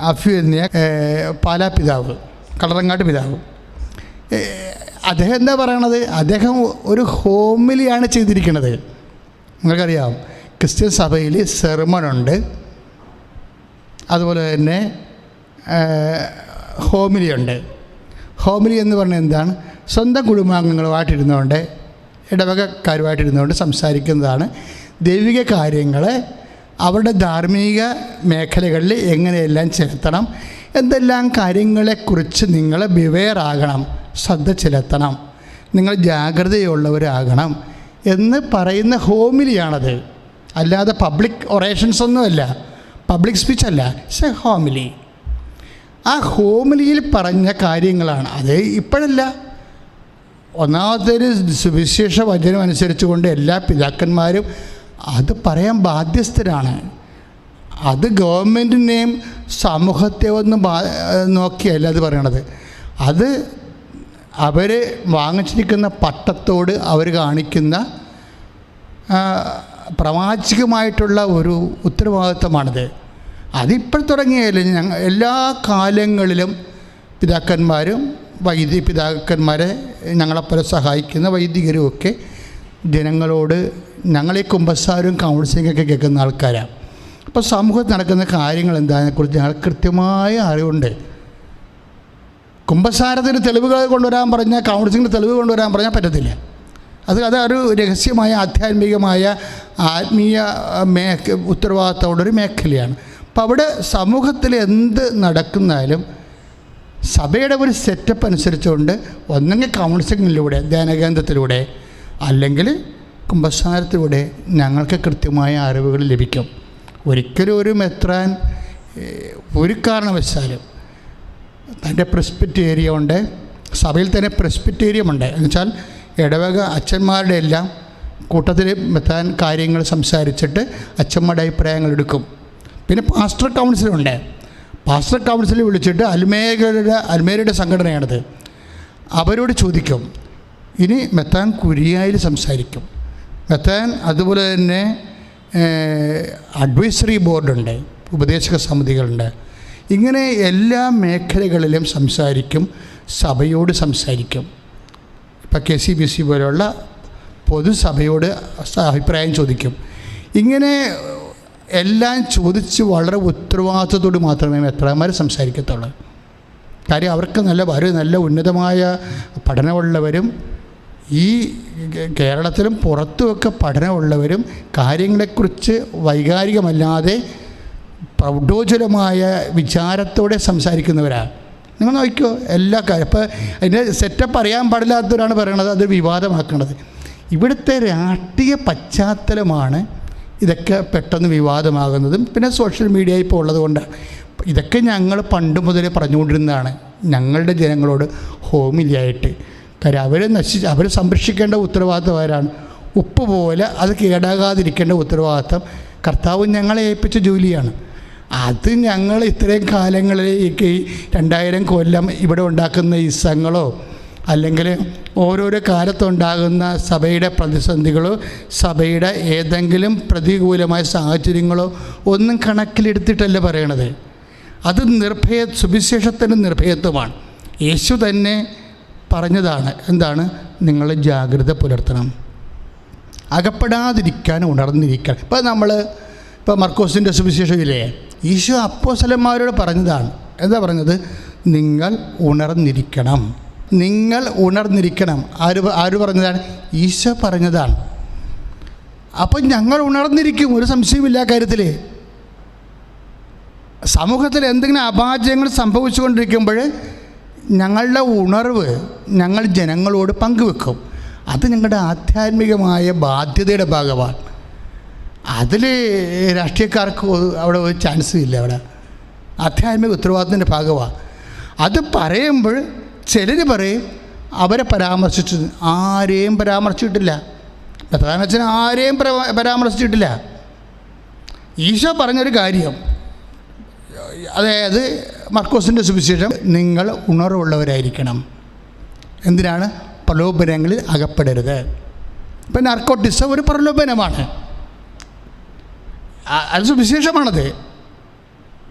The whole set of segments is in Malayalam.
അഫ്യു എന്ന പാലാ പിതാവ് കളറങ്ങാട്ട് പിതാവ്. അദ്ദേഹം എന്താ പറയണത്? അദ്ദേഹം ഒരു ഹോമിലിയാണ് ചെയ്തിരിക്കുന്നത് നിങ്ങൾക്കറിയാം ക്രിസ്ത്യൻ സഭയിൽ സെർമണുണ്ട് അതുപോലെ തന്നെ ഹോമിലിയുണ്ട് ഹോമിലി എന്ന് പറഞ്ഞാൽ എന്താണ്? സ്വന്തം കുടുംബാംഗങ്ങളുമായിട്ടിരുന്നുകൊണ്ട് ഇടവകക്കാരുമായിട്ടിരുന്നുകൊണ്ട് സംസാരിക്കുന്നതാണ് ദൈവിക കാര്യങ്ങളെ അവരുടെ ധാർമ്മിക മേഖലകളിൽ എങ്ങനെയെല്ലാം ചെലുത്തണം എന്തെല്ലാം കാര്യങ്ങളെക്കുറിച്ച് നിങ്ങൾ ബിവെയറാകണം ശ്രദ്ധ ചെലുത്തണം നിങ്ങൾ ജാഗ്രതയുള്ളവരാകണം എന്ന് പറയുന്ന ഹോമിലിയാണത് അല്ലാതെ പബ്ലിക് ഒറേഷൻസ് ഒന്നുമല്ല പബ്ലിക് സ്പീച്ച് അല്ല ഇറ്റ്സ് എ ഹോമിലി ആ ഹോമിലിയിൽ പറഞ്ഞ കാര്യങ്ങളാണ്. അത് ഇപ്പോഴല്ല. ഒന്നാമത്തെ ഒരു സുവിശേഷ വചനം അനുസരിച്ചുകൊണ്ട് എല്ലാ പിതാക്കന്മാരും അത് പറയാൻ ബാധ്യസ്ഥരാണ്. അത് ഗവൺമെന്റിനെയും സമൂഹത്തെ ഒന്ന് നോക്കിയല്ല അത് പറയണത്. അത് അവർ വാങ്ങിച്ചിരിക്കുന്ന പട്ടത്തോട് അവർ കാണിക്കുന്ന പ്രവാചകമായിട്ടുള്ള ഒരു ഉത്തരവാദിത്തമാണിത്. അതിപ്പോൾ തുടങ്ങിയാലും ഞങ്ങൾ എല്ലാ കാലങ്ങളിലും പിതാക്കന്മാരും വൈദ്യ പിതാക്കന്മാരെ ഞങ്ങളെപ്പോലെ സഹായിക്കുന്ന വൈദികരും ഒക്കെ ജനങ്ങളോട് ഞങ്ങളീ കുമ്പസാരും കൗൺസിലിങ്ങൊക്കെ കേൾക്കുന്ന ആൾക്കാരാണ് അപ്പോൾ സമൂഹത്തിൽ നടക്കുന്ന കാര്യങ്ങൾ എന്താണെന്നെക്കുറിച്ച് ഞങ്ങൾ കൃത്യമായ അറിവുണ്ട്. കുമ്പസാരത്തിന് തെളിവുകൾ കൊണ്ടുവരാൻ പറഞ്ഞാൽ കൗൺസിലിങ്ങിന് തെളിവ് കൊണ്ടുവരാൻ പറഞ്ഞാൽ പറ്റത്തില്ല. അത് അതൊരു രഹസ്യമായ ആധ്യാത്മികമായ ആത്മീയ മേഖ ഉത്തരവാദിത്തമുള്ളൊരു മേഖലയാണ്. അപ്പോൾ അവിടെ സമൂഹത്തിൽ എന്ത് നടക്കുന്നാലും സഭയുടെ ഒരു സെറ്റപ്പ് അനുസരിച്ചുകൊണ്ട് ഒന്നെങ്കിൽ കൗൺസിലിങ്ങിലൂടെ ധ്യാനകേന്ദ്രത്തിലൂടെ അല്ലെങ്കിൽ കുംഭസാരത്തിലൂടെ ഞങ്ങൾക്ക് കൃത്യമായ അറിവുകൾ ലഭിക്കും. ഒരിക്കലും ഒരു മെത്രാൻ ഒരു കാരണവശാലും തന്റെ പ്രസ്പിറ്റേരിയ ഉണ്ട് സഭയിൽ തന്നെ പ്രസ്പിറ്റേരിയമുണ്ട് എന്നുവെച്ചാൽ ഇടവക അച്ഛന്മാരുടെ എല്ലാം കൂട്ടത്തിൽ മെത്താൻ കാര്യങ്ങൾ സംസാരിച്ചിട്ട് അച്ഛന്മാരുടെ അഭിപ്രായങ്ങൾ എടുക്കും. പിന്നെ പാസ്റ്റർ കൗൺസിലുണ്ട് പാസ്റ്റർ കൗൺസിൽ വിളിച്ചിട്ട് അൽമേരുടെ അൽമേരയുടെ സംഘടനയാണിത്. അവരോട് ചോദിക്കും. ഇനി മെത്താൻ കുരിയായിൽ സംസാരിക്കും. മെത്താൻ അതുപോലെ തന്നെ അഡ്വൈസറി ബോർഡുണ്ട് ഉപദേശക സമിതികളുണ്ട്. ഇങ്ങനെ എല്ലാ മേഖലകളിലും സംസാരിക്കും സഭയോട് സംസാരിക്കും. ഇപ്പോൾ കെ സി ബി സി പോലെയുള്ള പൊതുസഭയോട് അഭിപ്രായം ചോദിക്കും. ഇങ്ങനെ എല്ലാം ചോദിച്ച് വളരെ ഉത്തരവാദിത്തത്തോട് മാത്രമേ മെത്രാന്മാർ സംസാരിക്കത്തുള്ളൂ. കാര്യം അവർക്ക് നല്ല വരും നല്ല ഉന്നതമായ പഠനമുള്ളവരും ഈ കേരളത്തിലും പുറത്തുമൊക്കെ പഠനമുള്ളവരും കാര്യങ്ങളെക്കുറിച്ച് വൈകാരികമല്ലാതെ പ്രൗഢോജ്വലമായ വിചാരത്തോടെ സംസാരിക്കുന്നവരാണ് നിങ്ങൾ നോക്കിയോ എല്ലാ കാര്യം. ഇപ്പോൾ അതിന്റെ സെറ്റപ്പ് അറിയാൻ പാടില്ലാത്തവരാണ് പറയണത് അത് വിവാദമാക്കണത്. ഇവിടുത്തെ രാഷ്ട്രീയ പശ്ചാത്തലമാണ് ഇതൊക്കെ പെട്ടെന്ന് വിവാദമാകുന്നതും പിന്നെ സോഷ്യൽ മീഡിയ ഇപ്പോൾ ഉള്ളത് കൊണ്ടാണ് ഇതൊക്കെ ഞങ്ങൾ പണ്ട് മുതലേ പറഞ്ഞുകൊണ്ടിരുന്നതാണ്. ഞങ്ങളുടെ ജനങ്ങളോട് ഹോമിലിയായിട്ട്. കാര്യം അവരെ നശിച്ച് അവർ സംരക്ഷിക്കേണ്ട ഉത്തരവാദിത്വം ആരാണ് ഉപ്പ് പോലെ അത് കേടാകാതിരിക്കേണ്ട ഉത്തരവാദിത്വം കർത്താവ് ഞങ്ങളെ ഏൽപ്പിച്ച ജോലിയാണ്. അത് ഞങ്ങൾ ഇത്രയും കാലങ്ങളിലേക്ക് രണ്ടായിരം കൊല്ലം ഇവിടെ ഉണ്ടാക്കുന്ന ഇസങ്ങളോ അല്ലെങ്കിൽ ഓരോരോ കാലത്തുണ്ടാകുന്ന സഭയുടെ പ്രതിസന്ധികളോ സഭയുടെ ഏതെങ്കിലും പ്രതികൂലമായ സാഹചര്യങ്ങളോ ഒന്നും കണക്കിലെടുത്തിട്ടല്ല പറയണത്. അത് നിർഭയ സുവിശേഷത്തിന്റെ നിർഭയത്വമാണ്. യേശു തന്നെ പറഞ്ഞതാണ്. എന്താണ്? നിങ്ങൾ ജാഗ്രത പുലർത്തണം. അകപ്പെടാതിരിക്കാൻ ഉണർന്നിരിക്കാൻ ഇപ്പോൾ നമ്മൾ ഇപ്പോൾ മർക്കോസിന്റെ സുവിശേഷമില്ലേ ഈശോ അപ്പോസലന്മാരോട് പറഞ്ഞതാണ്. എന്താ പറഞ്ഞത്? നിങ്ങൾ ഉണർന്നിരിക്കണം. നിങ്ങൾ ഉണർന്നിരിക്കണം. ആര് ആര് പറഞ്ഞതാണ്? ഈശോ പറഞ്ഞതാണ്. അപ്പം ഞങ്ങൾ ഉണർന്നിരിക്കും. ഒരു സംശയമില്ല കാര്യത്തിൽ സമൂഹത്തിൽ എന്തെങ്കിലും അപാചയങ്ങൾ സംഭവിച്ചുകൊണ്ടിരിക്കുമ്പോൾ ഞങ്ങളുടെ ഉണർവ് ഞങ്ങൾ ജനങ്ങളോട് പങ്കുവെക്കും. അത് ഞങ്ങളുടെ ആധ്യാത്മികമായ ബാധ്യതയുടെ ഭാഗമാണ്. അതിൽ രാഷ്ട്രീയക്കാർക്ക് അവിടെ ഒരു ചാൻസ് ഇല്ല അവിടെ. ആധ്യാത്മിക ഉത്തരവാദിത്തത്തിന്റെ ഭാഗമാണ്. അത് പറയുമ്പോൾ ചിലർ പറയും അവരെ പരാമർശിച്ചു ആരെയും പരാമർശിച്ചിട്ടില്ല. പ്രധാനച്ഛൻ ആരെയും പരാമർശിച്ചിട്ടില്ല. ഈശോ പറഞ്ഞൊരു കാര്യം. അതായത് മർക്കോസിന്റെ സുവിശേഷം നിങ്ങൾ ഉണർവുള്ളവരായിരിക്കണം. എന്തിനാണ്? പ്രലോഭനങ്ങളിൽ അകപ്പെടരുത്. ഇപ്പം നർക്കോട്ടിസം ഒരു പ്രലോഭനമാണ്. അത് സുവിശേഷമാണത്.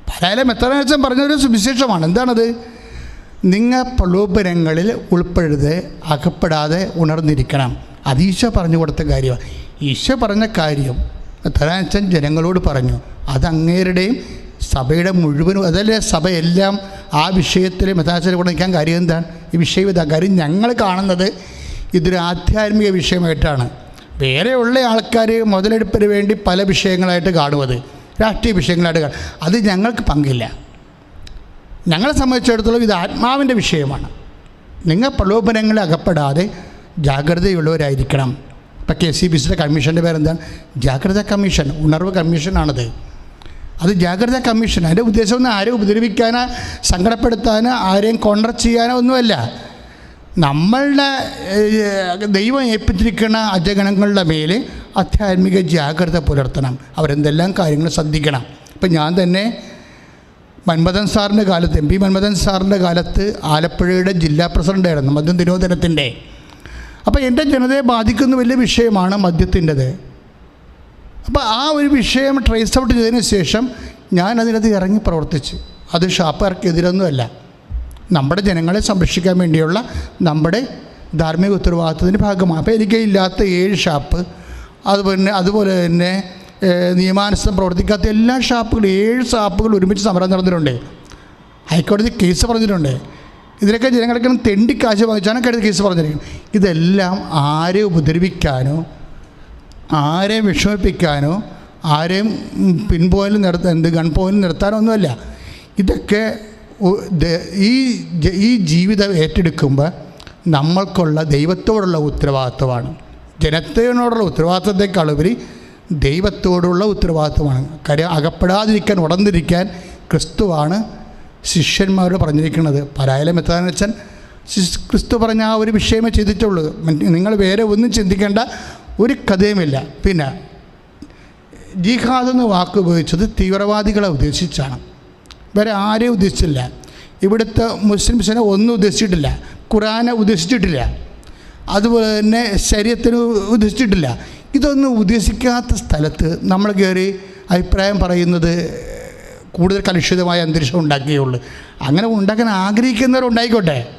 അതായത് മെത്തനാച്ചൻ പറഞ്ഞൊരു സുവിശേഷമാണ്. എന്താണത്? നിങ്ങൾ പ്രലോഭനങ്ങളിൽ ഉൾപ്പെടരുത് അകപ്പെടാതെ ഉണർന്നിരിക്കണം. അത് ഈശോ പറഞ്ഞു കൊടുത്ത കാര്യമാണ്. ഈശോ പറഞ്ഞ കാര്യം മെത്തനാച്ചൻ ജനങ്ങളോട് പറഞ്ഞു അത് അങ്ങേരുടെയും സഭയുടെ മുഴുവനും അതല്ലേ സഭയെല്ലാം ആ വിഷയത്തിൽ മെത്താച്ചനെ കൂടെ നിൽക്കാൻ കാര്യം എന്താണ്? ഈ വിഷയം ഇതാ. കാര്യം ഞങ്ങൾ കാണുന്നത് ഇതൊരു ആധ്യാത്മിക വിഷയമായിട്ടാണ്. വേറെയുള്ള ആൾക്കാർ മുതലെടുപ്പിന് വേണ്ടി പല വിഷയങ്ങളായിട്ട് കാണുന്നത് രാഷ്ട്രീയ വിഷയങ്ങളായിട്ട് കാണും. അത് ഞങ്ങൾക്ക് പങ്കില്ല. ഞങ്ങളെ സംബന്ധിച്ചിടത്തോളം ഇത് ആത്മാവിന്റെ വിഷയമാണ്. നിങ്ങൾ പ്രലോഭനങ്ങളിൽ അകപ്പെടാതെ ജാഗ്രതയുള്ളവരായിരിക്കണം. ഇപ്പം കെ സി ബി സിയുടെ കമ്മീഷന്റെ പേരെന്താണ്? ജാഗ്രത കമ്മീഷൻ ഉണർവ് കമ്മീഷനാണത്. അത് ജാഗ്രതാ കമ്മീഷൻ. അതിന്റെ ഉദ്ദേശം ഒന്നും ആരെയും ഉപദ്രവിക്കാനോ സങ്കടപ്പെടുത്താനോ ആരെയും കോണ്ടർ ചെയ്യാനോ ഒന്നുമല്ല. നമ്മളുടെ ദൈവം ഏൽപ്പിച്ചിരിക്കുന്ന അജഗണങ്ങളുടെ മേൽ ആധ്യാത്മിക ജാഗ്രത പുലർത്തണം. അവരെന്തെല്ലാം കാര്യങ്ങൾ ശ്രദ്ധിക്കണം. ഇപ്പം ഞാൻ തന്നെ മന്മഥൻ സാറിന്റെ കാലത്ത് എം പി മന്മഥൻ സാറിന്റെ കാലത്ത് ആലപ്പുഴയുടെ ജില്ലാ പ്രസിഡന്റായിരുന്നു മദ്യം നിരോധനത്തിന്റെ. അപ്പോൾ എന്റെ ജനതയെ ബാധിക്കുന്ന വലിയ വിഷയമാണ് മദ്യത്തിന്റെത്. അപ്പോൾ ആ ഒരു വിഷയം ട്രേസ് ഔട്ട് ചെയ്തതിന് ശേഷം ഞാൻ അതിനകത്ത് ഇറങ്ങി പ്രവർത്തിച്ചു. അത് ഷാപ്പുകാർക്കെതിരൊന്നുമല്ല. നമ്മുടെ ജനങ്ങളെ സംരക്ഷിക്കാൻ വേണ്ടിയുള്ള നമ്മുടെ ധാർമ്മിക ഉത്തരവാദിത്തത്തിന്റെ ഭാഗമാണ്. അപ്പോൾ എനിക്ക് ഇല്ലാത്ത ഏഴ് ഷാപ്പ് അതുപോലെ അതുപോലെ തന്നെ നിയമാനുസൃതം പ്രവർത്തിക്കാത്ത എല്ലാ ഷാപ്പുകളും ഏഴ് ഷാപ്പുകൾ ഒരുമിച്ച് സമരം നടന്നിട്ടുണ്ട്. ഹൈക്കോടതി കേസ് പറഞ്ഞിട്ടുണ്ട്. ഇതിനൊക്കെ ജനങ്ങൾക്ക് തെണ്ടി കാശ് വാങ്ങിച്ചാണ് കേസ് പറഞ്ഞിരിക്കുന്നത്. ഇതെല്ലാം ആരെ ഉപദ്രവിക്കാനോ ആരെയും വിഷമിപ്പിക്കാനോ ആരെയും ഉം, നിർത്താൻ എന്ത് ഗൺ പോയിന്റ് നിർത്താനോ ഒന്നുമല്ല ഇതൊക്കെ ഈ ഈ ജീവിതം ഏറ്റെടുക്കുമ്പോൾ നമ്മൾക്കുള്ള ദൈവത്തോടുള്ള ഉത്തരവാദിത്വമാണ്. ജനത്തിനോടുള്ള ഉത്തരവാദിത്വത്തെക്കാളുപരി ദൈവത്തോടുള്ള ഉത്തരവാദിത്വമാണ്. കാര്യം അകപ്പെടാതിരിക്കാൻ ഉടന്നിരിക്കാൻ ക്രിസ്തുവാണ് ശിഷ്യന്മാരോട് പറഞ്ഞിരിക്കുന്നത്. പരായാലും എത്താനച്ഛൻ വെച്ചാൽ ക്രിസ്തു പറഞ്ഞ ആ ഒരു വിഷയമേ ചിന്തിച്ചുള്ളൂ നിങ്ങൾ വേറെ ഒന്നും ചിന്തിക്കേണ്ട ഒരു കഥയുമില്ല. പിന്നെ ജിഹാദ് എന്ന വാക്ക് ഉപയോഗിച്ചത് തീവ്രവാദികളെ ഉദ്ദേശിച്ചാണ്. വേറെ ആരെയും ഉദ്ദേശിച്ചില്ല. ഇവിടുത്തെ മുസ്ലിംസിനെ ഒന്നും ഉദ്ദേശിച്ചിട്ടില്ല. ഖുറാനെ ഉദ്ദേശിച്ചിട്ടില്ല. അതുപോലെ തന്നെ ശരീരത്തിന് ഉദ്ദേശിച്ചിട്ടില്ല. ഇതൊന്നും ഉദ്ദേശിക്കാത്ത സ്ഥലത്ത് നമ്മൾ കയറി അഭിപ്രായം പറയുന്നത് കൂടുതൽ കലുഷിതമായ അന്തരീക്ഷം ഉണ്ടാക്കുകയുള്ളൂ അങ്ങനെ ഉണ്ടാക്കാൻ ആഗ്രഹിക്കുന്നവരുണ്ടായിക്കോട്ടെ.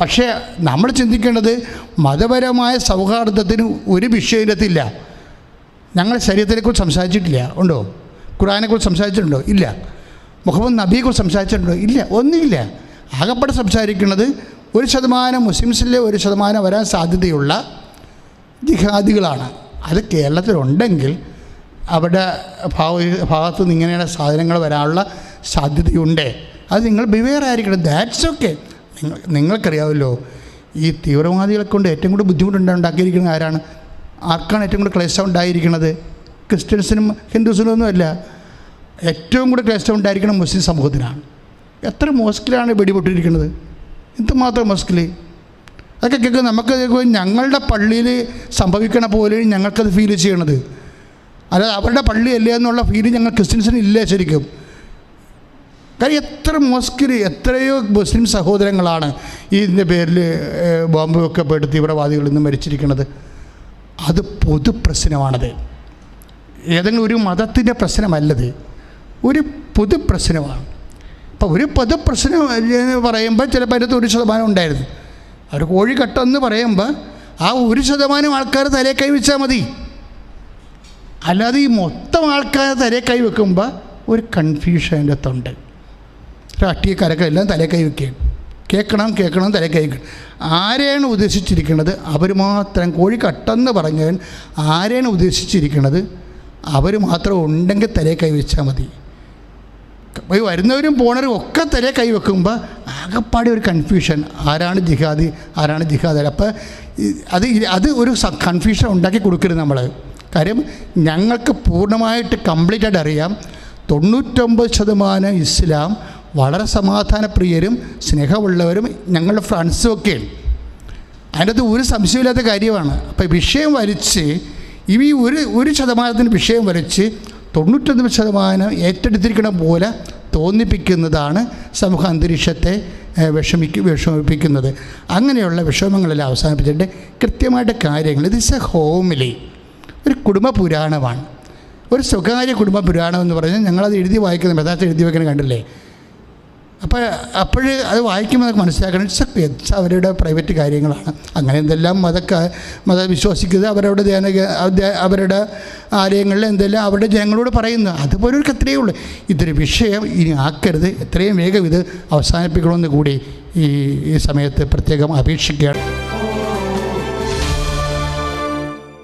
പക്ഷേ നമ്മൾ ചിന്തിക്കേണ്ടത് മതപരമായ സൗഹാർദ്ദത്തിന് ഒരു വിഷയത്തില്ല ഞങ്ങൾ ശരീരത്തിനെക്കുറിച്ച് സംസാരിച്ചിട്ടില്ല. ഉണ്ടോ? ഖുറാനെക്കുറിച്ച് സംസാരിച്ചിട്ടുണ്ടോ? ഇല്ല. മുഹമ്മദ് നബിയെക്കുറിച്ച് സംസാരിച്ചിട്ടുണ്ടോ? ഇല്ല. ഒന്നുമില്ല. അകപ്പെടെ സംസാരിക്കുന്നത് ഒരു ശതമാനം മുസ്ലിംസിലെ ഒരു ശതമാനം വരാൻ സാധ്യതയുള്ള ജിഹാദികളാണ്. അത് കേരളത്തിലുണ്ടെങ്കിൽ അവിടെ ഭാവ ഭാഗത്തു നിന്ന് ഇങ്ങനെയുള്ള സാധനങ്ങൾ വരാനുള്ള സാധ്യതയുണ്ട്. അത് നിങ്ങൾ ബിവെയർ ആയിരിക്കണം. ദാറ്റ്സ് ഓക്കെ നിങ്ങൾക്കറിയാമല്ലോ ഈ തീവ്രവാദികളെ കൊണ്ട് ഏറ്റവും കൂടുതൽ ബുദ്ധിമുട്ടുണ്ടാ ഉണ്ടാക്കിയിരിക്കുന്നത് ആരാണ്? ആർക്കാണ് ഏറ്റവും കൂടുതൽ ക്ലേശം ഉണ്ടായിരിക്കുന്നത്? ക്രിസ്ത്യൻസിനും ഹിന്ദുസിനും ഒന്നുമല്ല ഏറ്റവും കൂടുതൽ ക്ലേശം ഉണ്ടായിരിക്കുന്നത് മുസ്ലിം സമൂഹത്തിനാണ്. എത്ര മോസ്കിലാണ് വെടിപൊട്ടിരിക്കുന്നത്? എന്തുമാത്രം മോസ്കിൽ അതൊക്കെ കേൾക്കും നമുക്ക് ഞങ്ങളുടെ പള്ളിയിൽ സംഭവിക്കണ പോലെ ഞങ്ങൾക്കത് ഫീൽ ചെയ്യണത്. അല്ലാതെ അവരുടെ പള്ളിയല്ലേ എന്നുള്ള ഫീൽ ഞങ്ങൾ ക്രിസ്ത്യൻസിന് ഇല്ല ശരിക്കും? കാര്യം എത്ര മോസ്കിൽ എത്രയോ മുസ്ലിം സഹോദരങ്ങളാണ് ഇതിന്റെ പേരിൽ ബോംബ് വെക്കപ്പെട്ട് തീവ്രവാദികളിൽ നിന്ന് മരിച്ചിരിക്കുന്നത്. അത് പൊതു പ്രശ്നമാണത്. ഏതെങ്കിലും ഒരു മതത്തിന്റെ പ്രശ്നമല്ലത്. ഒരു പൊതു പ്രശ്നമാണ്. അപ്പോൾ ഒരു പൊതു പ്രശ്നം എന്ന് പറയുമ്പോൾ ചിലപ്പോൾ അതിനകത്ത് ഒരു ശതമാനം ഉണ്ടായിരുന്നു. അവർ കോഴിക്കട്ടെന്ന് പറയുമ്പോൾ ആ ഒരു ശതമാനം ആൾക്കാർ തലേ കൈ വെച്ചാൽ മതി. അല്ലാതെ ഈ മൊത്തം ആൾക്കാർ തലേ കൈ വെക്കുമ്പോൾ ഒരു കൺഫ്യൂഷൻ അതിന്റെ രാഷ്ട്രീയക്കാരൊക്കെ എല്ലാം തലേ കൈ വയ്ക്കുകയാണ് കേൾക്കണം കേൾക്കണം തലേ കൈ വയ്ക്കണം ആരെയാണ് ഉദ്ദേശിച്ചിരിക്കുന്നത്? അവർ മാത്രം കോഴി കട്ടെന്ന് പറഞ്ഞവൻ ആരെയാണ് ഉദ്ദേശിച്ചിരിക്കുന്നത്? അവർ മാത്രം ഉണ്ടെങ്കിൽ തലേ കൈ വെച്ചാൽ മതി. ഈ വരുന്നവരും പോണവരും ഒക്കെ തലേ കൈ വെക്കുമ്പോൾ ആകപ്പാടെ ഒരു കൺഫ്യൂഷൻ ആരാണ് ജിഹാദി? ആരാണ് ജിഹാദി? അപ്പോൾ അത് അത് ഒരു കൺഫ്യൂഷൻ ഉണ്ടാക്കി കൊടുക്കരുത് നമ്മൾ കാര്യം ഞങ്ങൾക്ക് പൂർണമായിട്ട് കംപ്ലീറ്റായിട്ട് അറിയാം. തൊണ്ണൂറ്റൊമ്പത് ശതമാനം ഇസ്ലാം വളരെ സമാധാനപ്രിയരും സ്നേഹമുള്ളവരും ഞങ്ങളുടെ ഫ്രണ്ട്സും ഒക്കെയാണ് അതിനകത്ത് ഒരു സംശയമില്ലാത്ത കാര്യമാണ്. അപ്പോൾ വിഷയം വരച്ച് ഈ ഒരു ഒരു ശതമാനത്തിന് വിഷയം വരച്ച് തൊണ്ണൂറ്റൊന്ന് ശതമാനം ഏറ്റെടുത്തിരിക്കണ പോലെ തോന്നിപ്പിക്കുന്നതാണ് സമൂഹ അന്തരീക്ഷത്തെ വിഷമിക്ക് വിഷമിപ്പിക്കുന്നത്. അങ്ങനെയുള്ള വിഷമങ്ങളെല്ലാം അവസാനിപ്പിച്ചിട്ട് കൃത്യമായിട്ട് കാര്യങ്ങൾ. ഇത് ഇസ് എ ഹോമിലി ഒരു കുടുംബ പുരാണമാണ്. ഒരു സ്വകാര്യ കുടുംബ പുരാണം എന്ന് പറഞ്ഞാൽ ഞങ്ങളത് എഴുതി വായിക്കുന്ന മെതാച്ച എഴുതി വയ്ക്കുന്നത് കണ്ടില്ലേ? അപ്പോൾ അപ്പോൾ അത് വായിക്കുമ്പോൾ നമുക്ക് മനസ്സിലാക്കണം. ഇറ്റ്സ് ഇറ്റ്സ് അവരുടെ പ്രൈവറ്റ് കാര്യങ്ങളാണ്. അങ്ങനെ എന്തെല്ലാം മതക്ക മത വിശ്വസിക്കുന്നത് അവരവരുടെ ധ്യാന അവരുടെ ആലയങ്ങളിൽ എന്തെല്ലാം അവരുടെ ജനങ്ങളോട് പറയുന്നു അതുപോലെ ഒരു കത്രയേ ഉള്ളൂ. ഇതൊരു വിഷയം. ഇനി ആക്കരുത്. എത്രയും വേഗം ഇത് അവസാനിപ്പിക്കണമെന്ന് കൂടി ഈ ഈ സമയത്ത് പ്രത്യേകം അപേക്ഷിക്കുകയാണ്.